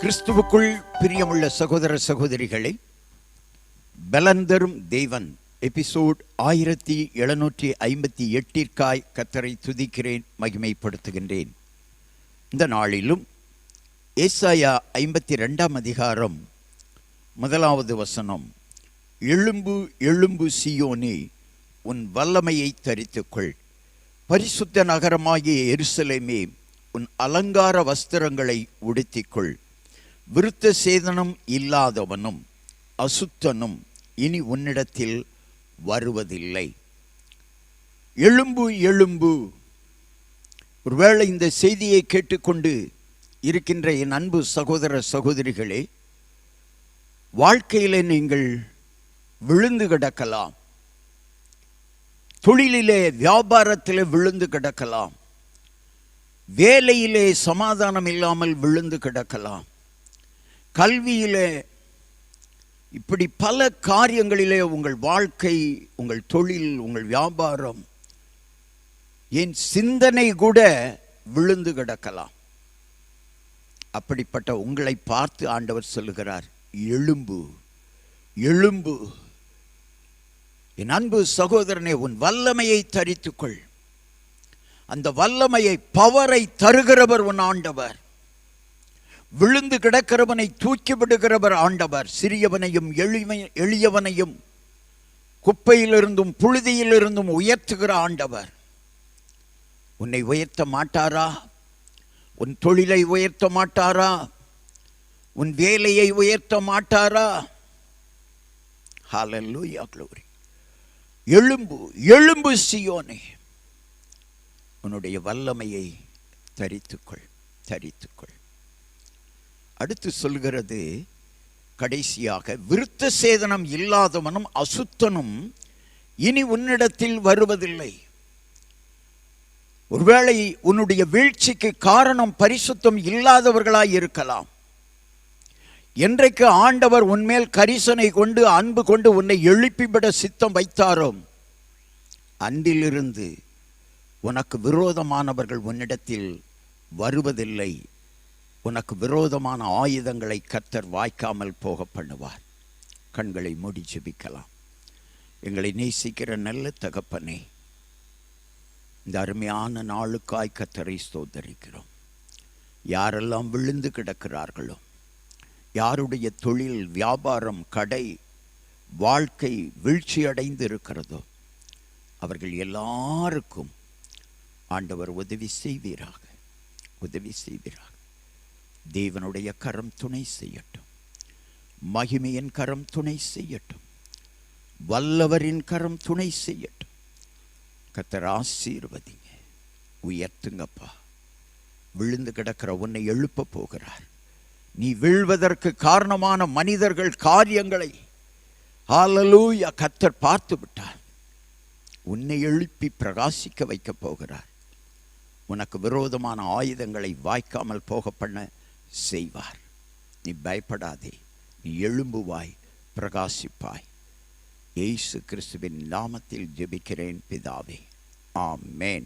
கிறிஸ்துவுக்குள் பிரியமுள்ள சகோதர சகோதரிகளை பலந்தரும் தெய்வன் எபிசோட் ஆயிரத்தி எழுநூற்றி ஐம்பத்தி எட்டிற்காய் கத்தரை துதிக்கிறேன் மகிமைப்படுத்துகின்றேன். இந்த நாளிலும் ஏசாயா ஐம்பத்தி ரெண்டாம் அதிகாரம் முதலாவது வசனம் எழும்பு எழும்பு சியோனே உன் வல்லமையை தரித்துக்கொள். பரிசுத்த நகரமாகிய எருசலேமே உன் அலங்கார வஸ்திரங்களை உடுத்திக்கொள். விருத்த சேதனம் இல்லாதவனும் அசுத்தனும் இனி உன்னிடத்தில் வருவதில்லை. எழும்பு எழும்பு. ஒருவேளை இந்த செய்தியை கேட்டுக்கொண்டு இருக்கின்ற என் அன்பு சகோதர சகோதரிகளே வாழ்க்கையிலே நீங்கள் விழுந்து கிடக்கலாம். தொழிலிலே வியாபாரத்திலே விழுந்து கிடக்கலாம். வேலையிலே சமாதானம் இல்லாமல் விழுந்து கிடக்கலாம். கல்வியிலே இப்படி பல காரியங்களிலே உங்கள் வாழ்க்கை உங்கள் தொழில் உங்கள் வியாபாரம் என் சிந்தனை கூட விழுந்து கிடக்கலாம். அப்படிப்பட்ட உங்களை பார்த்து ஆண்டவர் சொல்லுகிறார் எழும்பு எழும்பு. என் அன்பு சகோதரனே உன் வல்லமையை தரித்துக்கொள். அந்த வல்லமையை பவரை தருகிறவர் உன் ஆண்டவர். விழுந்து கிடக்கிறவனை தூக்கி விடுகிறவர் ஆண்டவர். சிறியவனையும் எளிமை எளியவனையும் குப்பையிலிருந்தும் புழுதியிலிருந்தும் உயர்த்துகிற ஆண்டவர். உன்னை உயர்த்த மாட்டாரா? உன் தொழிலை உயர்த்த மாட்டாரா? உன் வேலையை உயர்த்த மாட்டாரா? ஹalleluya க்ளோரி எழும்பு எழும்பு சியோனே. உன்னுடைய வல்லமையை தரித்துக்கொள் தரித்துக்கொள். அடுத்து சொல்கிறது கடைசியாக விருத்த சேதனம் இல்லாதவனும் அசுத்தனும் இனி உன்னிடத்தில் வருவதில்லை. ஒருவேளை உன்னுடைய வீழ்ச்சிக்கு காரணம் பரிசுத்தம் இல்லாதவர்களாய் இருக்கலாம். என்றைக்கு ஆண்டவர் உன்மேல் கரிசனை கொண்டு அன்பு கொண்டு உன்னை எழுப்பிவிட சித்தம் வைத்தாரோ? அன்றிலிருந்து உனக்கு விரோதமானவர்கள் உன்னிடத்தில் வருவதில்லை. உனக்கு விரோதமான ஆயுதங்களை கத்தர் வாய்க்காமல் போக பண்ணுவார் கண்களை மூடி ஜெபிக்கலாம். எங்களை நேசிக்கிற நல்ல தகப்பனே இந்த அருமையான நாளுக்காய் கத்தரை ஸ்தோதரிக்கிறோம் யாரெல்லாம் விழுந்து கிடக்கிறார்களோ யாருடைய தொழில் வியாபாரம் கடை வாழ்க்கை வீழ்ச்சியடைந்து இருக்கிறதோ அவர்கள் எல்லாருக்கும் ஆண்டவர் உதவி செய்வீராக உதவி செய்வீராக. தேவனுடைய கரம் துணை செய்யட்டும். மகிமையின் கரம் துணை செய்யட்டும். வல்லவரின் கரம் துணை செய்யட்டும். கத்தர் ஆசீர்வதிங்க. உயர்த்துங்கப்பா. விழுந்து கிடக்கிற உன்னை எழுப்ப போகிறார். நீ வீழ்வதற்கு காரணமான மனிதர்கள் காரியங்களை. ஆலலூயா கத்தர் பார்த்து விட்டார் உன்னை எழுப்பி பிரகாசிக்க வைக்கப் போகிறார். உனக்கு விரோதமான ஆயுதங்களை வாய்க்காமல் போக பண்ண செய்வார். நீ பயப்படாதே நீ எழும்புவாய் பிரகாசிப்பாய். இயேசு கிறிஸ்துவின் நாமத்தில் ஜெபிக்கிறேன் பிதாவே. ஆமேன்.